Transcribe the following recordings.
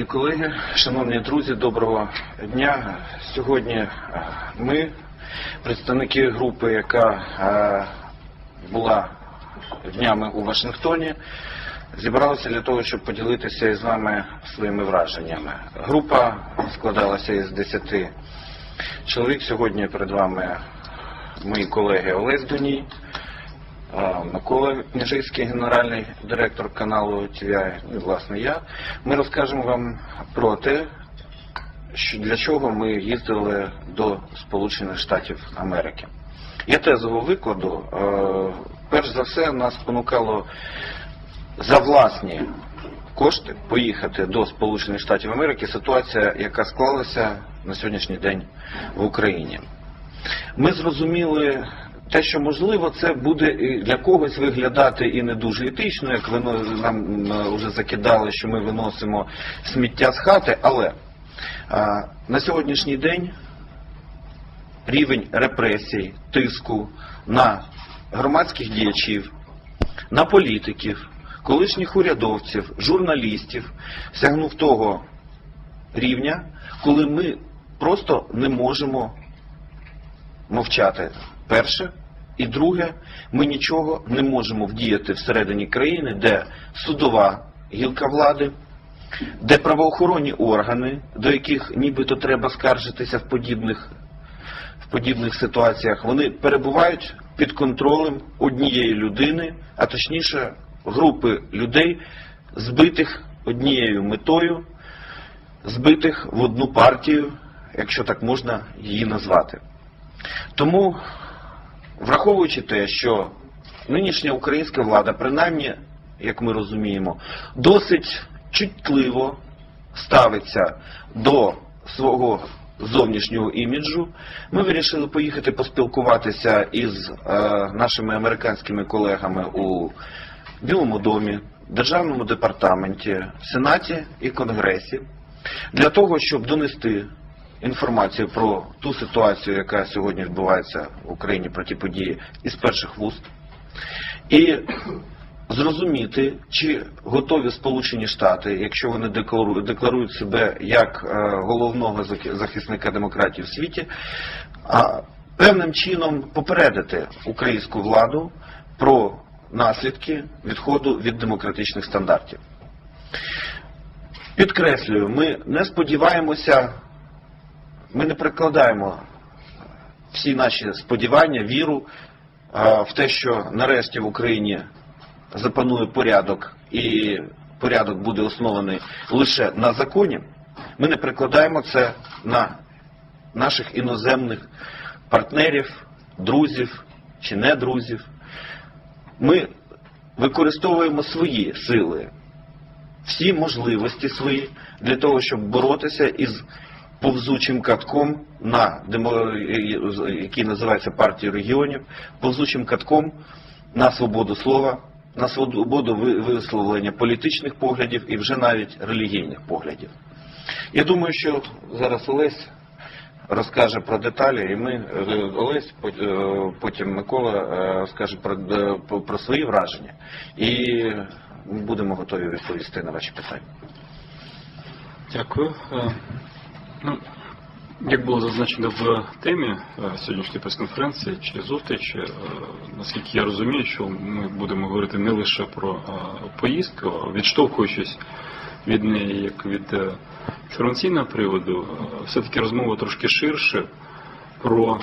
Шановні колеги, шановні друзі, доброго дня. Сьогодні е, ми, представники групи, яка е, була днями у Вашингтоні, зібралися для того, щоб поділитися із вами своїми враженнями. Група складалася із 10 чоловік. Сьогодні перед вами мої колеги Олесь Дуній, е, Микола Княжицький, генеральний директор каналу TVI, і власне я. Ми розкажемо вам про те, для чого ми їздили до Сполучених Штатів Америки. Я тезово викладу. Е, Перш за все, нас спонукало за власні кошти поїхати до Сполучених Штатів Америки ситуація, яка склалася на сьогоднішній день в Україні. Ми зрозуміли те, що можливо це буде для когось виглядати і не дуже етично, як воно нам вже закидали, що ми виносимо сміття з хати, але а, на сьогоднішній день рівень репресій, тиску на громадських діячів, на політиків, колишніх урядовців, журналістів сягнув того рівня, коли ми просто не можемо мовчати. Перше. І друге, ми нічого не можемо вдіяти всередині країни, де судова гілка влади, де правоохоронні органи, до яких нібито треба скаржитися в подібних, в подібних ситуаціях, вони перебувають під контролем однієї людини, а точніше групи людей, збитих однією метою, збитих в одну партію, якщо так можна її назвати. Тому, враховуючи те, що нинішня українська влада, принаймні, як ми розуміємо, досить чутливо ставиться до свого зовнішнього іміджу, ми вирішили поїхати поспілкуватися із е, нашими американськими колегами у Білому домі, Державному департаменті, Сенаті і Конгресі для того, щоб донести інформацію про ту ситуацію, яка сьогодні відбувається в Україні про ті події із перших вуст, і зрозуміти, чи готові Сполучені Штати, якщо вони декларують себе як е, головного захисника демократії в світі, певним чином попередити українську владу про наслідки відходу від демократичних стандартів. Підкреслюю, ми не сподіваємося, ми не прикладаємо всі наші сподівання, віру в те, що нарешті в Україні запанує порядок і порядок буде оснований лише на законі. Ми не прикладаємо це на наших іноземних партнерів, друзів чи не друзів. Ми використовуємо свої сили, всі можливості свої для того, щоб боротися із повзучим катком на демо- який називається партією регіонів, повзучим катком на свободу слова, на свободу висловлення політичних поглядів і вже навіть релігійних поглядів. Я думаю, що зараз Олесь розкаже про деталі, і ми е, Олесь, е, потім Микола е, розкаже е, про- про свої враження, і будемо готові відповісти на ваші питання. Дякую. Ну, як було зазначено в темі е, сьогоднішньої прес-конференції чи зустрічі, е, наскільки я розумію, що ми будемо говорити не лише про е, поїздку, відштовхуючись від неї як від інформаційного приводу, все-таки розмова трошки ширше про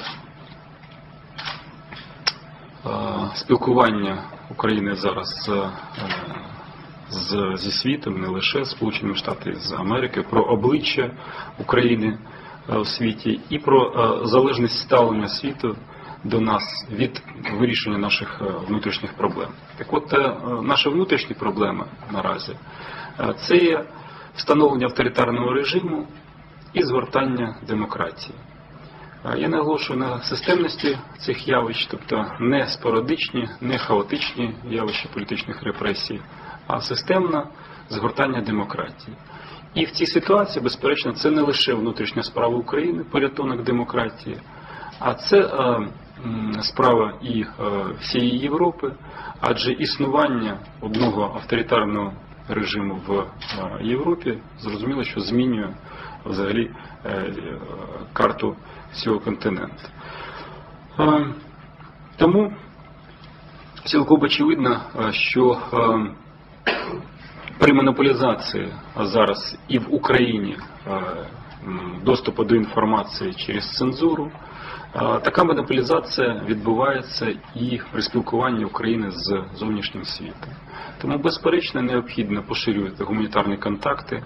спілкування України зараз з, з, зі світом, не лише Сполученими Штатами з Америки, про обличчя України е, в світі і про е, залежність ставлення світу до нас від вирішення наших е, внутрішніх проблем. Так от, е, наші внутрішні проблеми наразі е, це є встановлення авторитарного режиму і згортання демократії. Е, Я наголошую на системності цих явищ, тобто не спорадичні, не хаотичні явища політичних репресій, а системне згортання демократії. І в цій ситуації, безперечно, це не лише внутрішня справа України, порятунок демократії, а це е, справа і е, всієї Європи, адже існування одного авторитарного режиму в е, Європі, зрозуміло, що змінює взагалі е, карту цього континенту. Е, Тому цілком очевидно, е, що е, при монополізації зараз і в Україні е, доступу до інформації через цензуру, е, така монополізація відбувається і при спілкуванні України з зовнішнім світом. Тому, безперечно, необхідно поширювати гуманітарні контакти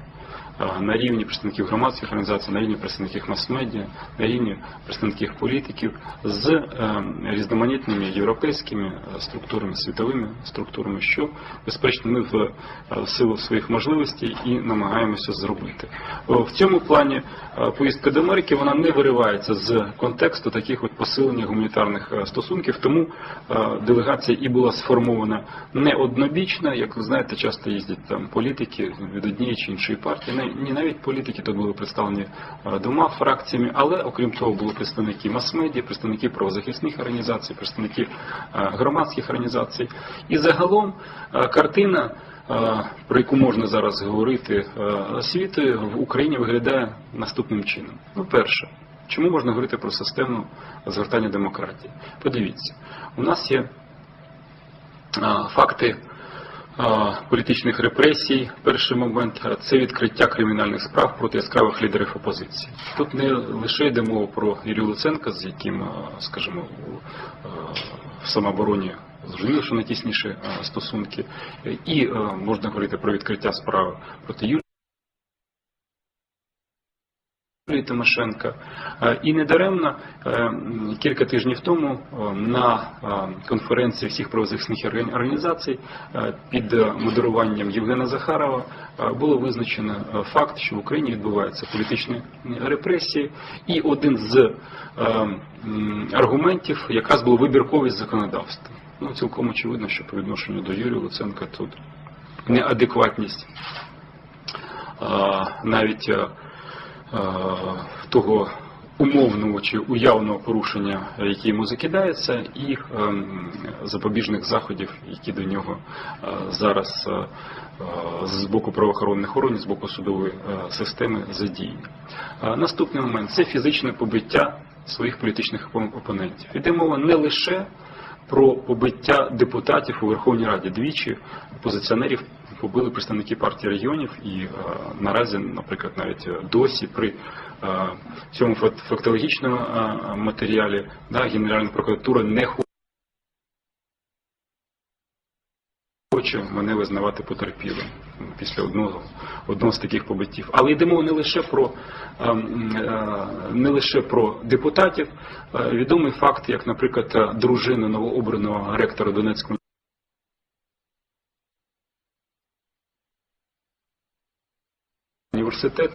на рівні представників громадських організацій, на рівні представників мас-медіа, на рівні представників політиків з е, різноманітними європейськими е, структурами, світовими структурами, що безперечно ми в, е, силу своїх можливостей і намагаємося зробити. В цьому плані поїздка до Америки вона не виривається з контексту таких от посилення гуманітарних стосунків, тому делегація і була сформована не однобічно, як ви знаєте, часто їздять там політики від однієї чи іншої партії. Не навіть політики тут були представлені е, двома фракціями, але окрім того були представники мас-медіа, представники правозахисних організацій, представники е, громадських організацій. І загалом е, картина. Про яку можна зараз говорити світу в Україні виглядає наступним чином. Ну, перше, чому можна говорити про систему згортання демократії? Подивіться, у нас є факти політичних репресій. Перший момент це відкриття кримінальних справ проти яскравих лідерів опозиції. Тут не лише йде мова про Юрію Луценка, з яким, скажімо, в самообороні зрозуміло, що найтісніші е, стосунки, і можна говорити про відкриття справи проти Юрія. Тимошенка. Е, І недаремно е, кілька тижнів тому е, на конференції всіх правозахисних організацій під модеруванням Євгена Захарова було визначено факт, що в Україні відбуваються політичні репресії, і один з аргументів якраз був вибірковість законодавства. Ну, цілком очевидно, що по відношенню до Юрія Луценка тут неадекватність навіть того умовного чи уявного порушення, яке йому закидається, і ем, запобіжних заходів, які до нього е, зараз е, е, з боку правоохоронних органів, з боку судової е, системи задіяні. Е, Наступний момент це фізичне побиття своїх політичних опонентів. Іде мова не лише про побиття депутатів у Верховній Раді. Двічі опозиціонерів побили представники партії регіонів, і е, наразі, наприклад, навіть е, досі при е, цьому факт- фактологічному е, матеріалі да, Генеральна прокуратура не хоче мене визнавати потерпілим після одного, одного з таких побиттів. Але йдемо не лише про ем, е, не лише про депутатів. Е, Відомий факт, як, наприклад, дружина новообраного ректора Донецького університету,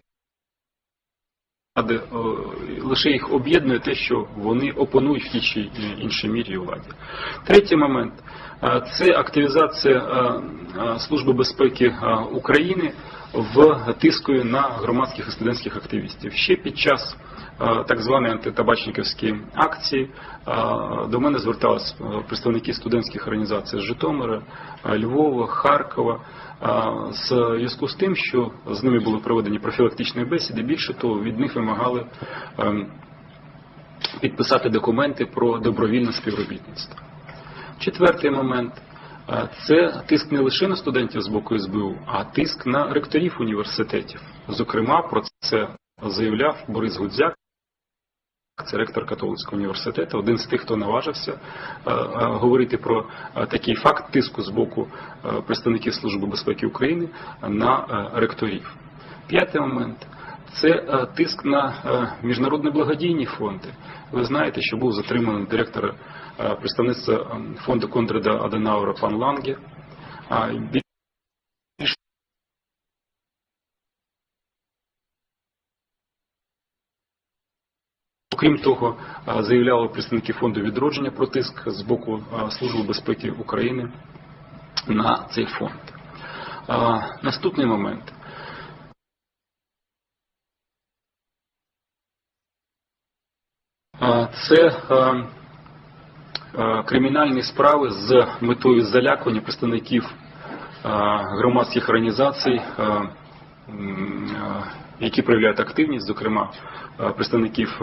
лише їх об'єднує те, що вони опонують в тій чи іншій мірі владі. Третій момент це активізація Служби безпеки України в тискою на громадських і студентських активістів. Ще під час е, так званої антитабачниківської акції е, до мене зверталися е, представники студентських організацій з Житомира, Львова, Харкова з зв'язку з тим, що з ними були проведені профілактичні бесіди. Більше того, від них вимагали ем, підписати документи про добровільне співробітництво. Четвертий момент це тиск не лише на студентів з боку СБУ, а тиск на ректорів університетів. Зокрема, про це заявляв Борис Гудзяк. Це ректор католицького університету, один з тих, хто наважився е, е, говорити про е, такий факт тиску з боку представників Служби безпеки України на ректорів. П'ятий момент це тиск на міжнародні благодійні фонди. Ви знаєте, що був затриманий директор е, представництва е, фонду Кондрада Аденаура пан Ланге. Окрім того, е, заявляли представники фонду відродження про тиск з боку Служби безпеки України на цей фонд. Наступний момент. Це кримінальні справи з метою залякування представників громадських організацій, е, е, які проявляють активність, зокрема е, представників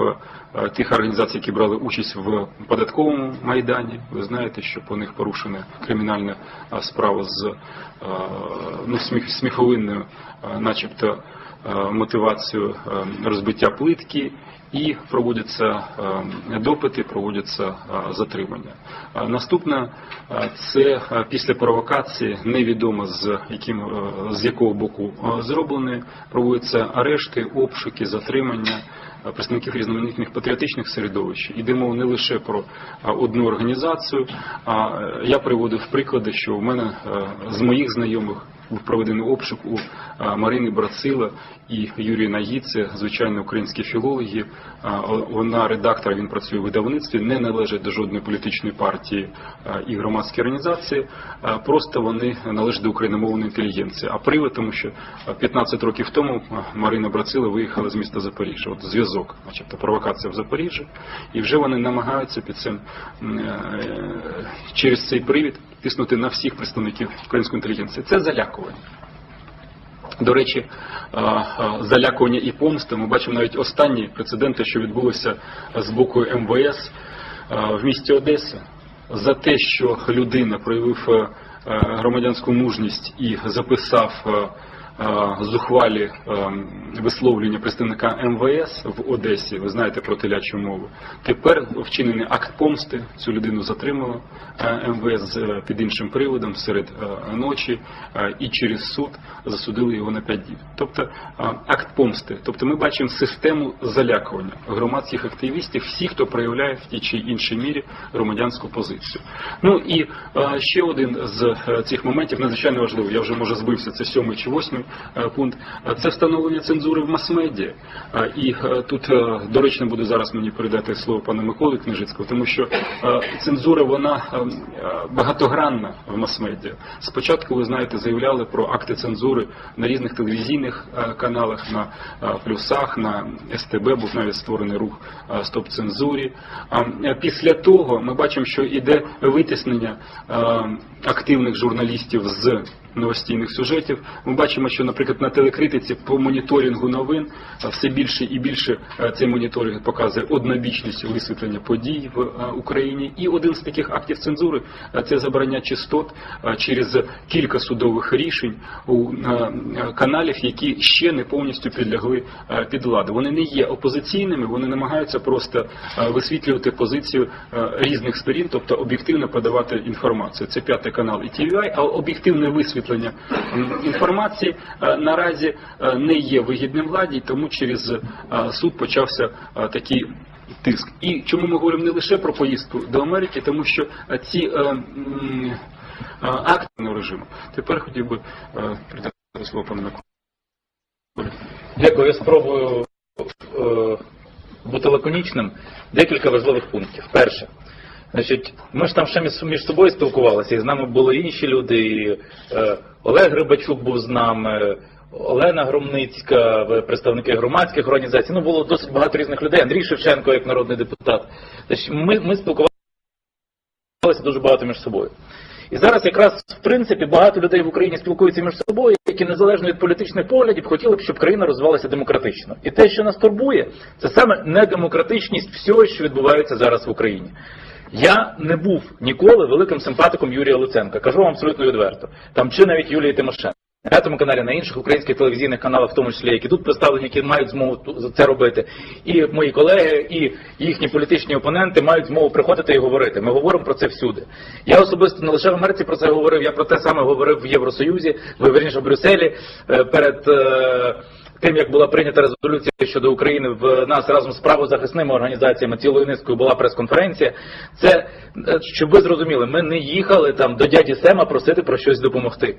е, тих організацій, які брали участь в податковому майдані. Ви знаєте, що по них порушена кримінальна е, справа з е, ну, сміховинною, е, начебто, е, мотивацією е, розбиття плитки. І проводяться е, допити, проводяться е, затримання. Е, Наступне це після провокації, невідомо з яким з якого боку зроблені, проводяться арешти, обшуки, затримання представників різноманітних патріотичних середовищ. Іде мова не лише про одну організацію. А я приводив приклади, що в мене з моїх знайомих був проведений обшук у Марини Брацила і Юрія Нагі, це звичайно українські філологи. Вона редактор, він працює у видавництві, не належить до жодної політичної партії і громадської організації. Просто вони належать до україномовної інтелігенції. А привид, тому що а, 15 років тому Марина Брацила виїхала з міста Запоріжжя. От зв'язок, начебто провокація в Запоріжжі, і вже вони намагаються під цим е, через цей привід тиснути на всіх представників української інтелігенції. Це залякування. До речі, а, а, залякування і помсти Ми бачимо навіть останні прецеденти, що відбулися з боку МВС в місті Одеса, за те, що людина проявив е, е, громадянську мужність і записав е, е, зухвалі е, висловлення представника МВС в Одесі. Ви знаєте про телячу мову. Тепер вчинений акт помсти. Цю людину затримало е, МВС під іншим приводом серед е, ночі е, і через суд засудили його на 5 діб. Тобто е, акт помсти. Тобто ми бачимо систему залякування громадських активістів, всіх, хто проявляє в тій чи іншій мірі громадянську позицію. Ну і е, ще один з е, цих моментів надзвичайно важливий. Я вже може збився. Це сьомий чи восьмий е, пункт. Е, Це встановлення цензури в мас-медіа. Е, І тут доречно буде зараз мені передати слово пану Миколи Книжицького, тому що цензура вона багатогранна в мас-медіа. Спочатку ви знаєте, заявляли про акти цензури на різних телевізійних каналах, на плюсах, на СТБ був навіть створений рух стоп цензурі. Після того ми бачимо, що іде витіснення активних журналістів з новостійних сюжетів. Ми бачимо, що, наприклад, на телекритиці по моніторингу новин е, все більше і більше е, цей моніторинг показує однобічність висвітлення подій в е, Україні. І один з таких актів цензури це забрання частот через кілька судових рішень у каналів, які ще не повністю підлягли під владу. Вони не є опозиційними, вони намагаються просто висвітлювати позицію різних сторін, тобто об'єктивно подавати інформацію. Це п'ятий канал і TVI, а об'єктивне висвітлення м, інформації е, наразі е, не є вигідним владі, тому через е, суд почався такий тиск. І чому ми говоримо не лише про поїздку до Америки, тому що ці акти режиму. Тепер хотів би передати слово пану Миколі. Дякую, я спробую бути лаконічним. Декілька важливих пунктів. Перше, значить, ми ж там ще між, собою спілкувалися, і з нами були інші люди. І, е, Олег Грибачук був з нами, Олена Громницька, представники громадських організацій. Ну, було досить багато різних людей. Андрій Шевченко, як народний депутат. Значить, ми, ми спілкувалися дуже багато між собою. І зараз якраз в принципі багато людей в Україні спілкуються між собою, які незалежно від політичних поглядів хотіли б, щоб країна розвивалася демократично. І те, що нас турбує, це саме недемократичність всього, що відбувається зараз в Україні. Я не був ніколи великим симпатиком Юрія Луценка. Кажу вам абсолютно відверто. Там чи навіть Юлії Тимошенко. На п'ятому каналі, на інших українських телевізійних каналах, в тому числі, які тут представлені, які мають змогу це робити. І мої колеги, і їхні політичні опоненти мають змогу приходити і говорити. Ми говоримо про це всюди. Я особисто не лише в Америці про це говорив, я про те саме говорив в Євросоюзі, в верніше в Брюсселі е, перед. Тим як була прийнята резолюція щодо України в нас разом з правозахисними організаціями цілою низкою була прес-конференція. Це е, щоб ви зрозуміли, ми не їхали там до дяді Сема просити про щось допомогти.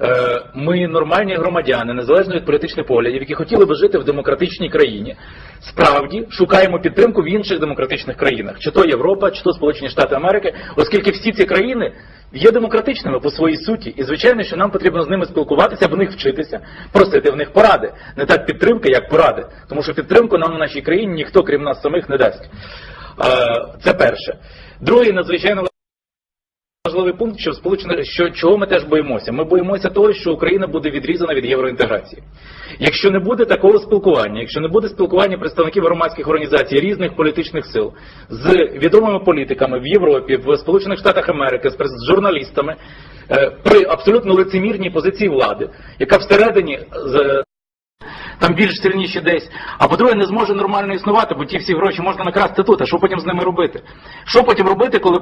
Е, Ми нормальні громадяни, незалежно від політичних поглядів, які хотіли би жити в демократичній країні. Справді шукаємо підтримку в інших демократичних країнах, чи то Європа, чи то Сполучені Штати Америки, оскільки всі ці країни є демократичними по своїй суті, і звичайно, що нам потрібно з ними спілкуватися, в них вчитися, просити в них поради, не так підтримки, як поради, тому що підтримку нам у нашій країні ніхто, крім нас самих, не дасть. Е, Це перше. Друге, надзвичайно важливий пункт, що сполучене, що чого ми теж боїмося. Ми боїмося того, що Україна буде відрізана від євроінтеграції. Якщо не буде такого спілкування, якщо не буде спілкування представників громадських організацій різних політичних сил з відомими політиками в Європі, в Сполучених Штатах Америки, з, журналістами, е, при абсолютно лицемірній позиції влади, яка всередині з- там більш сильніші десь. А по-друге, не зможе нормально існувати, бо ті всі гроші можна накрасти тут. А що потім з ними робити? Що потім робити, коли,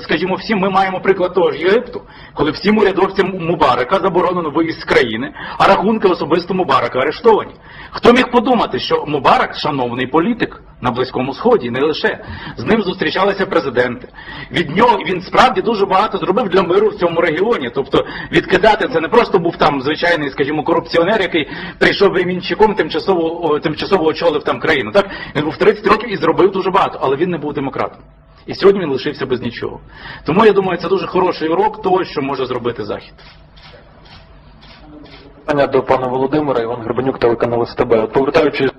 скажімо, всім ми маємо приклад того ж Єгипту, коли всім урядовцям Мубарака заборонено виїзд з країни, а рахунки особисто Мубарака арештовані. Хто міг подумати, що Мубарак шановний політик на Близькому Сході, не лише з ним зустрічалися президенти. Від нього він справді дуже багато зробив для миру в цьому регіоні. Тобто відкидати це не просто був там звичайний, скажімо, корупціонер, який прийшов времінчиком, тимчасово тимчасово очолив там країну. Так він був 30 років і зробив дуже багато, але він не був демократом. І сьогодні він лишився без нічого. Тому я думаю, це дуже хороший урок того, що може зробити Захід. Питання до пана Володимира, Іван Гребенюк, телеканал СТБ. Повертаючись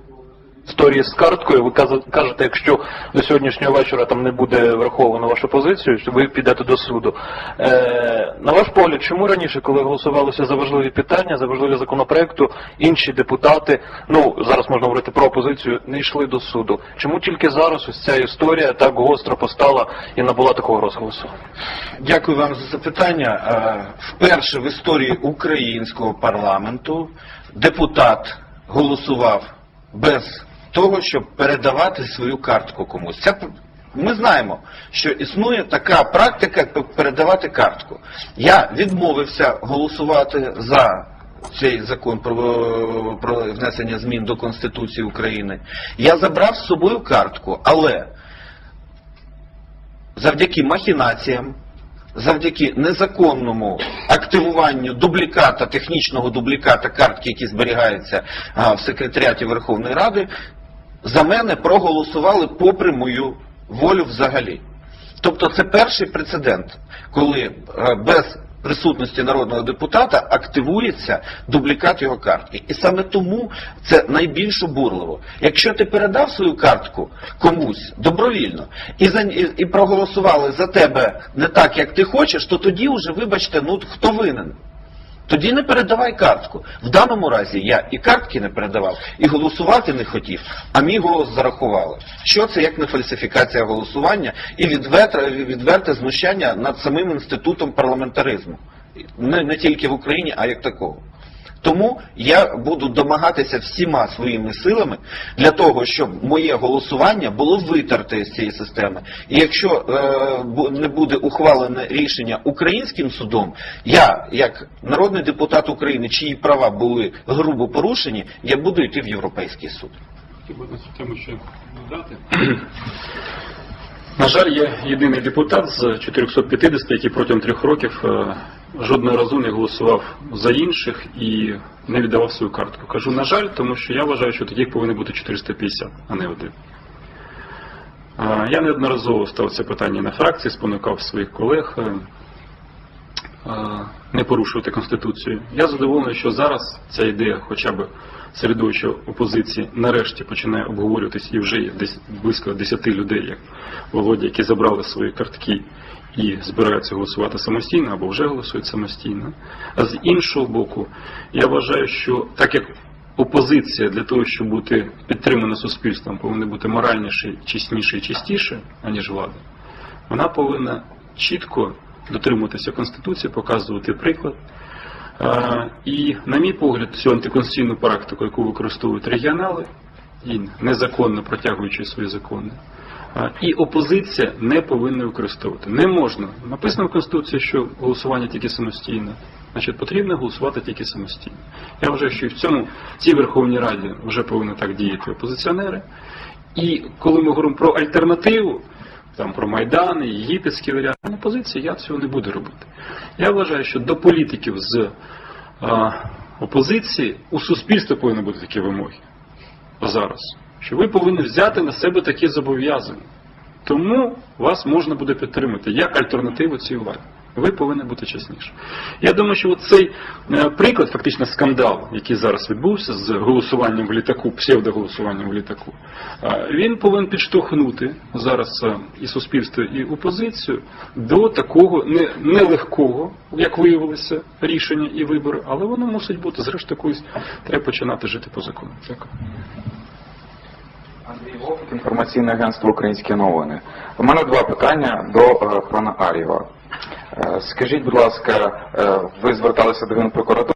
історії з карткою, ви кажете, якщо до сьогоднішнього вечора там не буде враховано вашу позицію, ви підете до суду. Е, на ваш погляд, чому раніше, коли голосувалося за важливі питання, за важливі законопроекту, інші депутати, ну зараз можна говорити про опозицію, не йшли до суду? Чому тільки зараз ось ця історія так гостро постала і набула такого розголосу? Дякую вам за запитання. Е, Вперше в історії українського парламенту депутат голосував без того, щоб передавати свою картку комусь. Ця ми знаємо, що існує така практика як передавати картку. Я відмовився голосувати за цей закон про, про внесення змін до Конституції України. Я забрав з собою картку, але завдяки махінаціям, завдяки незаконному активуванню дубліката, технічного дубліката картки, які зберігаються в секретаріаті Верховної Ради, за мене проголосували попри мою волю взагалі. Тобто це перший прецедент, коли е, без присутності народного депутата активується дублікат його картки. І саме тому це найбільш обурливо. Якщо ти передав свою картку комусь добровільно і, за, і, і проголосували за тебе не так, як ти хочеш, то тоді вже, вибачте, ну хто винен? Тоді не передавай картку. В даному разі я і картки не передавав, і голосувати не хотів, а мій голос зарахували. Що це як не фальсифікація голосування і відверте, знущання над самим інститутом парламентаризму. Не, не тільки в Україні, а як такого. Тому я буду домагатися всіма своїми силами для того, щоб моє голосування було витерте з цієї системи. І якщо е, не буде ухвалене рішення українським судом, я, як народний депутат України, чиї права були грубо порушені, я буду йти в Європейський суд. Би на цю тему ще додати. На жаль, я єдиний депутат з 450, який протягом трьох років е, жодного разу не голосував за інших і не віддавав свою картку. Кажу, на жаль, тому що я вважаю, що таких повинно бути 450, а не один. Е, Я неодноразово став це питання на фракції, спонукав своїх колег е, не порушувати Конституцію. Я задоволений, що зараз ця ідея хоча б середовища опозиції нарешті починає обговорюватись і вже є десь близько 10 людей, як Володя, які забрали свої картки і збираються голосувати самостійно або вже голосують самостійно. А з іншого боку, я вважаю, що так як опозиція для того, щоб бути підтримана суспільством, повинна бути моральніше, чесніше і чистіше, аніж влада, вона повинна чітко дотримуватися Конституції, показувати приклад. І, на мій погляд, цю антиконституційну практику, яку використовують регіонали, і незаконно протягуючи свої закони, і опозиція не повинна використовувати. Не можна. Написано в Конституції, що голосування тільки самостійно. Значить, потрібно голосувати тільки самостійно. Я вважаю, що в цьому цій Верховній Раді вже повинні так діяти опозиціонери. І коли ми говоримо про альтернативу, там про Майдан, і єгипетський варіант опозиції, я цього не буду робити. Я вважаю, що до політиків з а, опозиції у суспільстві повинні бути такі вимоги зараз. Що ви повинні взяти на себе такі зобов'язання. Тому вас можна буде підтримати як альтернативу цій владі. Ви повинні бути чесніше. Я думаю, що цей е, приклад, фактично скандал, який зараз відбувся з голосуванням в літаку, псевдоголосуванням в літаку, е, він повинен підштовхнути зараз е, і суспільство, і опозицію до такого не- нелегкого, як виявилося, рішення і вибори, але воно мусить бути, зрештою, колись треба починати жити по закону. Дякую. Андрій Вовк, інформаційне агентство Українські новини. У мене два питання до пана Ар'єва. Е, скажіть, будь ласка, е, ви зверталися до Генпрокуратури,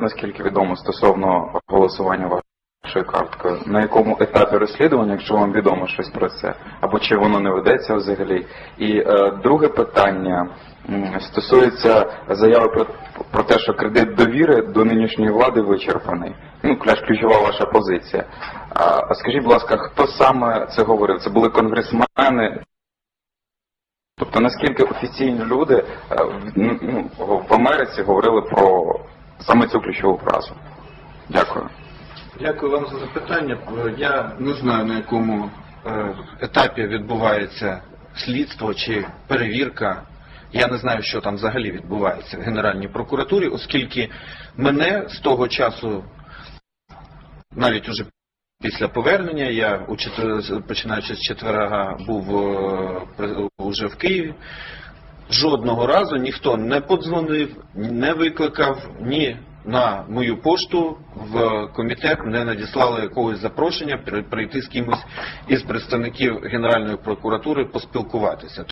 наскільки відомо, стосовно голосування вашою карткою. На якому етапі розслідування, якщо вам відомо щось про це, або чи воно не ведеться взагалі? І е, друге питання стосується заяви про, про те, що кредит довіри до нинішньої влади вичерпаний. Ну, кляж ключова ваша позиція. А скажіть, будь ласка, хто саме це говорив? Це були конгресмени? Тобто наскільки офіційні люди е, ну, в Америці говорили про саме цю ключову фразу? Дякую. Дякую вам за запитання. Е, Я не знаю на якому е, етапі відбувається слідство чи перевірка. Я не знаю, що там взагалі відбувається в Генеральній прокуратурі, оскільки мене з того часу, навіть уже після повернення, я починаючи з четверга був е, уже в Києві. Жодного разу ніхто не подзвонив, не викликав, ні на мою пошту в комітет не надіслали якогось запрошення при- прийти з кимось із представників Генеральної прокуратури поспілкуватися.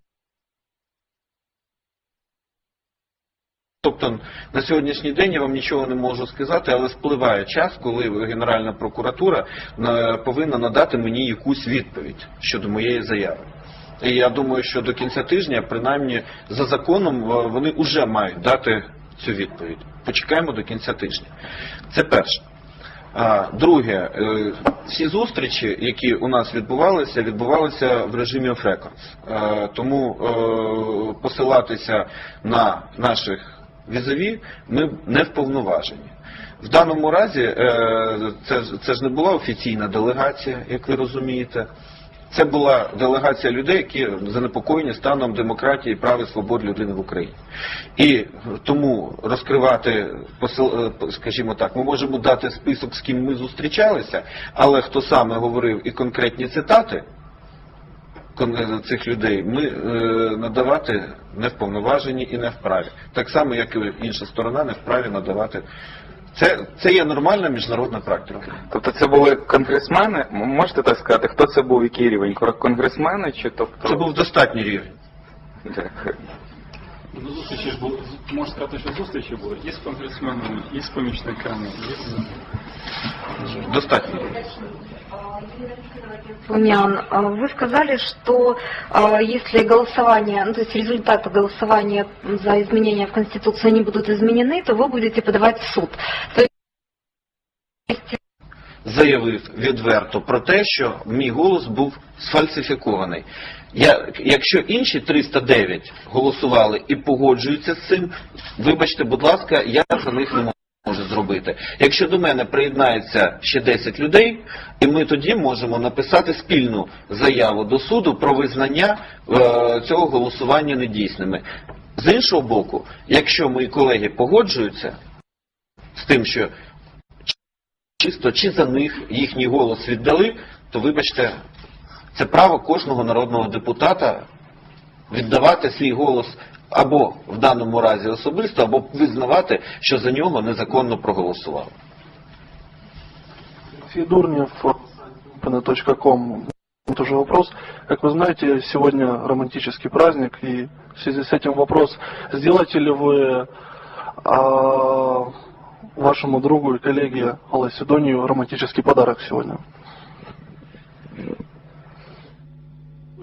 Тобто на сьогоднішній день я вам нічого не можу сказати, але спливає час, коли Генеральна прокуратура е, повинна надати мені якусь відповідь щодо моєї заяви. І я думаю, що до кінця тижня, принаймні, за законом, е, вони вже мають дати цю відповідь. Почекаємо до кінця тижня. Це перше. Друге, е, всі зустрічі, які у нас відбувалися, відбувалися в режимі records. Е, Тому посилатися на наших візові ми не вповноважені. В даному разі е, це, це ж не була офіційна делегація, як ви розумієте. Це була делегація людей, які занепокоєні станом демократії, прав і свобод людини в Україні. І тому розкривати, е, скажімо так, ми можемо дати список, з ким ми зустрічалися, але хто саме говорив і конкретні цитати цих людей, ми е, надавати не вповноважені і не вправі. Так само, як і інша сторона не вправі надавати. Це, це є нормальна міжнародна практика. Тобто це були конгресмени? Можете так сказати, хто це був, який рівень? Конгресмени чи тобто? Це був достатній рівень. Дякую. Ну, зустрічі ж були, можна сказати, що зустрічі були і з конгресменами, і з помічниками, і з Достатній рівень. Лумян, а вы сказали, что а, если голосование, ну, то есть результаты голосования за изменения в Конституции не будут изменены, то вы будете подавать в суд. То есть заявив відверто про те, що мій голос був сфальсифікований. Я, якщо інші 309 голосували і погоджуються з цим, вибачте, будь ласка, я за них не можу зробити. Якщо до мене приєднається ще 10 людей, і ми тоді можемо написати спільну заяву до суду про визнання е, цього голосування недійсними. З іншого боку, якщо мої колеги погоджуються з тим, що чисто чи за них їхній голос віддали, то вибачте, це право кожного народного депутата віддавати свій голос або в даному разі особисто, або визнавати, що за нього незаконно проголосували. Федорнев, тоже вопрос. Как вы знаете, сегодня романтический праздник, и в связи с этим вопрос, сделаете ли вы а, вашему другу и коллеге Алле Сидонию романтический подарок сегодня?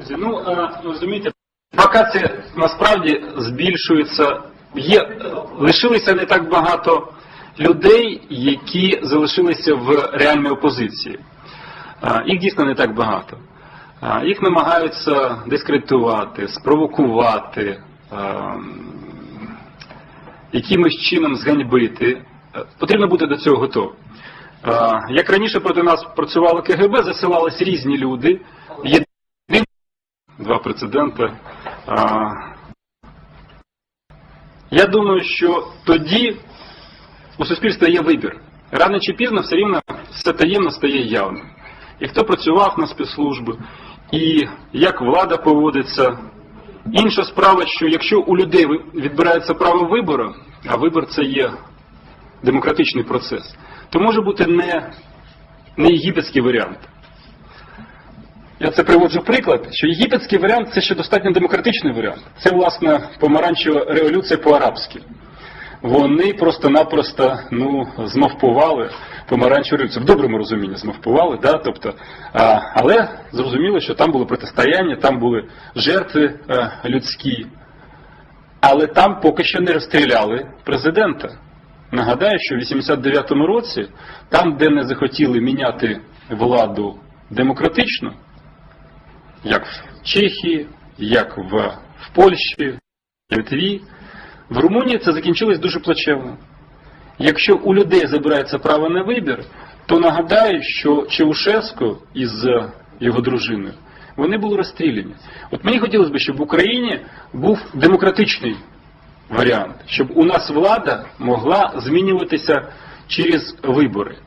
Ну, е, розумієте, вакації насправді збільшуються. Є, е, лишилося не так багато людей, які залишилися в реальній опозиції. Е, Їх дійсно не так багато. Їх намагаються дискредитувати, спровокувати, якимось чином зганьбити. Потрібно бути до цього готовим. Як раніше проти нас працювало КГБ, засилались різні люди. Два прецеденти. Я думаю, що тоді у суспільства є вибір. Рано чи пізно все рівно все таємно стає явним. І хто працював на спецслужби, і як влада поводиться. Інша справа, що якщо у людей відбирається право вибору, а вибор це є демократичний процес, то може бути не, не єгипетський варіант. Я це приводжу приклад, що єгипетський варіант це ще достатньо демократичний варіант. Це, власне, помаранчева революція по-арабськи. Вони просто-напросто ну, змавпували помаранчеву революцію. В доброму розумінні змавпували, да? тобто, а, але зрозуміло, що там було протистояння, там були жертви е, людські. Але там поки що не розстріляли президента. Нагадаю, що в 89-му році, там, де не захотіли міняти владу демократично, як в Чехії, як в, в Польщі, в Литві, в Румунії це закінчилось дуже плачевно. Якщо у людей забирається право на вибір, то нагадаю, що Чаушеско із е, його дружиною вони були розстріляні. От мені хотілося б, щоб в Україні був демократичний варіант, щоб у нас влада могла змінюватися через вибори.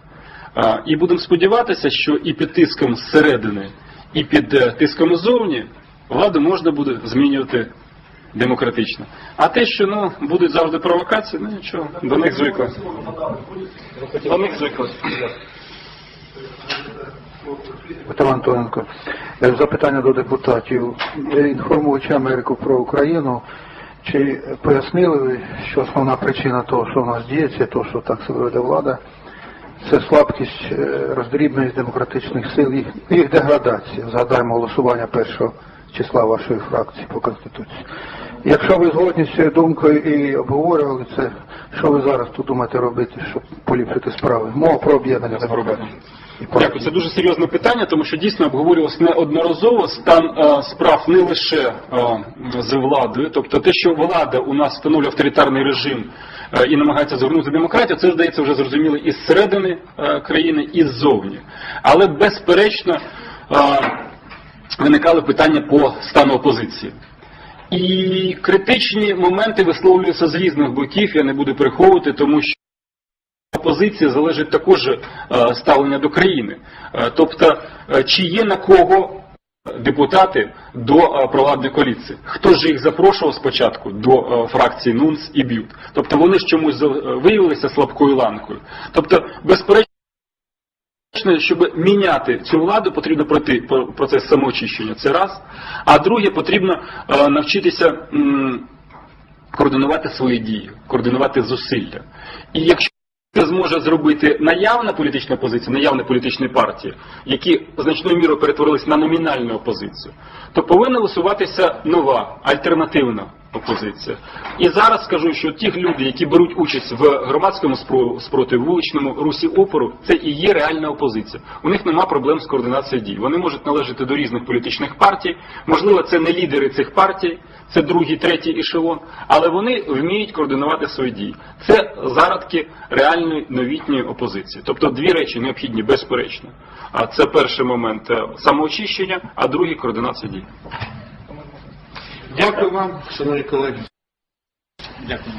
А, І будемо сподіватися, що і під тиском зсередини, і під е, тиском ззовні владу можна буде змінювати демократично. А те, що ну, будуть завжди провокації, ну нічого, до них звикли. До них звикли. Петро Антоненко, Е, запитання до депутатів. Інформуючи Америку про Україну, чи пояснили ви, що основна причина того, що в нас діється, того, що так себе веде влада, це слабкість, е, роздрібність демократичних сил, їх, їх деградація. Згадаємо голосування першого числа вашої фракції по Конституції. Якщо ви згодні з цією думкою і обговорювали це, що ви зараз тут думаєте робити, щоб поліпшити справи? Мова про об'єднання демократії. Дякую. Це дуже серйозне питання, тому що дійсно обговорювалося неодноразово стан е, справ не лише е, з владою, тобто те, що влада у нас встановлює авторитарний режим е, і намагається звернути демократію, це здається вже зрозуміло і зсередини е, країни, і ззовні. Але безперечно е, виникали питання по стану опозиції. І критичні моменти висловлюються з різних боків, я не буду приховувати, тому що опозиція залежить також е, ставлення до країни. Е, Тобто, е, чи є на кого депутати до провладної коаліції? Хто ж їх запрошував спочатку до фракції НУНС і БЮТ? Тобто вони ж чомусь виявилися слабкою ланкою. Тобто, безперечно, щоб міняти цю владу, потрібно пройти процес самоочищення. Це раз. А друге, потрібно е, навчитися координувати свої дії, координувати зусилля. І якщо зможе зробити наявна політична опозиція, наявні політичні партії, які значною мірою перетворились на номінальну опозицію, то повинна висуватися нова, альтернативна опозиція. І зараз скажу, що ті люди, які беруть участь в громадському спро- спротиві, в вуличному русі опору, це і є реальна опозиція. У них нема проблем з координацією дій. Вони можуть належати до різних політичних партій. Можливо, це не лідери цих партій, це другий, третій ешелон, але вони вміють координувати свої дії. Це зародки реальної новітньої опозиції. Тобто дві речі необхідні безперечно. А це перший момент е, самоочищення, а другий координація дій. Дякую вам, шановні колеги. Дякую.